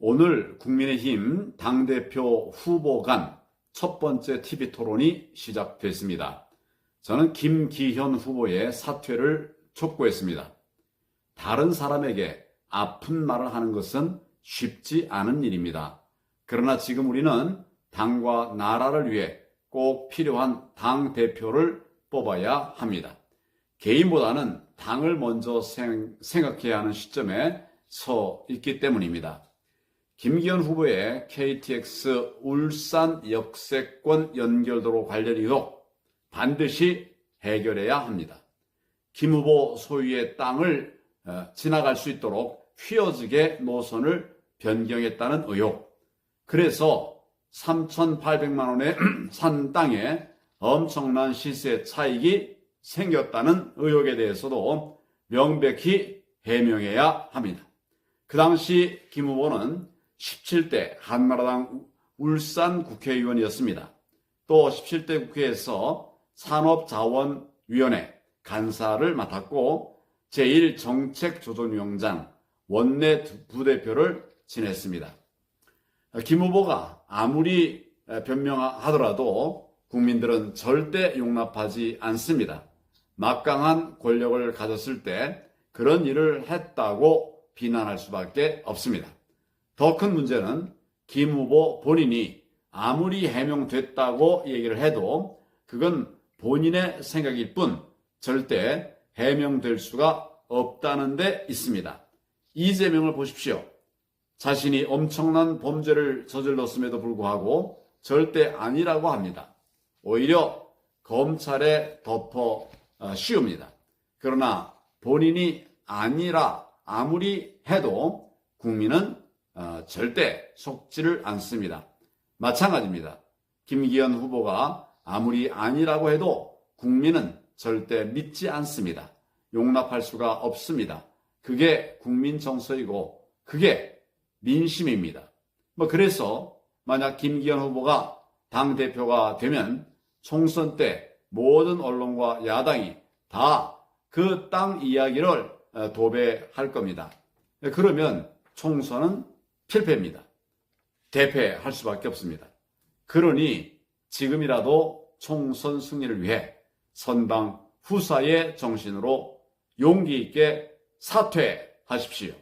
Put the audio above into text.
오늘 국민의힘 당대표 후보 간 첫 번째 TV 토론이 시작됐습니다. 저는 김기현 후보의 사퇴를 촉구했습니다. 다른 사람에게 아픈 말을 하는 것은 쉽지 않은 일입니다. 그러나 지금 우리는 당과 나라를 위해 꼭 필요한 당 대표를 뽑아야 합니다. 개인보다는 당을 먼저 생, 생각해야 하는 시점에 서 있기 때문입니다. 김기현 후보의 KTX 울산 역세권 연결도로 관련 의혹 반드시 해결해야 합니다. 김 후보 소유의 땅을 어, 지나갈 수 있도록 휘어지게 노선을 변경했다는 의혹. 그래서 3,800만 원의 산 땅에 엄청난 시세 차익이 생겼다는 의혹에 대해서도 명백히 해명해야 합니다. 그 당시 김 후보는 17대 한나라당 울산 국회의원이었습니다. 또 17대 국회에서 산업자원위원회 간사를 맡았고 제1정책조정위원장 원내 부대표를 지냈습니다. 김 후보가 아무리 변명하더라도 국민들은 절대 용납하지 않습니다. 막강한 권력을 가졌을 때 그런 일을 했다고 비난할 수밖에 없습니다. 더 큰 문제는 김 후보 본인이 아무리 해명됐다고 얘기를 해도 그건 본인의 생각일 뿐 절대 해명될 수가 없다는 데 있습니다. 이재명을 보십시오. 자신이 엄청난 범죄를 저질렀음에도 불구하고 절대 아니라고 합니다. 오히려 검찰에 덮어 어, 씌웁니다. 그러나 본인이 아니라 아무리 해도 국민은 어, 절대 속지를 않습니다. 마찬가지입니다. 김기현 후보가 아무리 아니라고 해도 국민은 절대 믿지 않습니다. 용납할 수가 없습니다. 그게 국민 정서이고 그게 민심입니다. 뭐 그래서 만약 김기현 후보가 당 대표가 되면 총선 때 모든 언론과 야당이 다 그 땅 이야기를 어, 도배할 겁니다. 그러면 총선은 필패입니다. 대패할 수밖에 없습니다. 그러니 지금이라도 총선 승리를 위해 선당 후사의 정신으로 용기 있게 사퇴하십시오.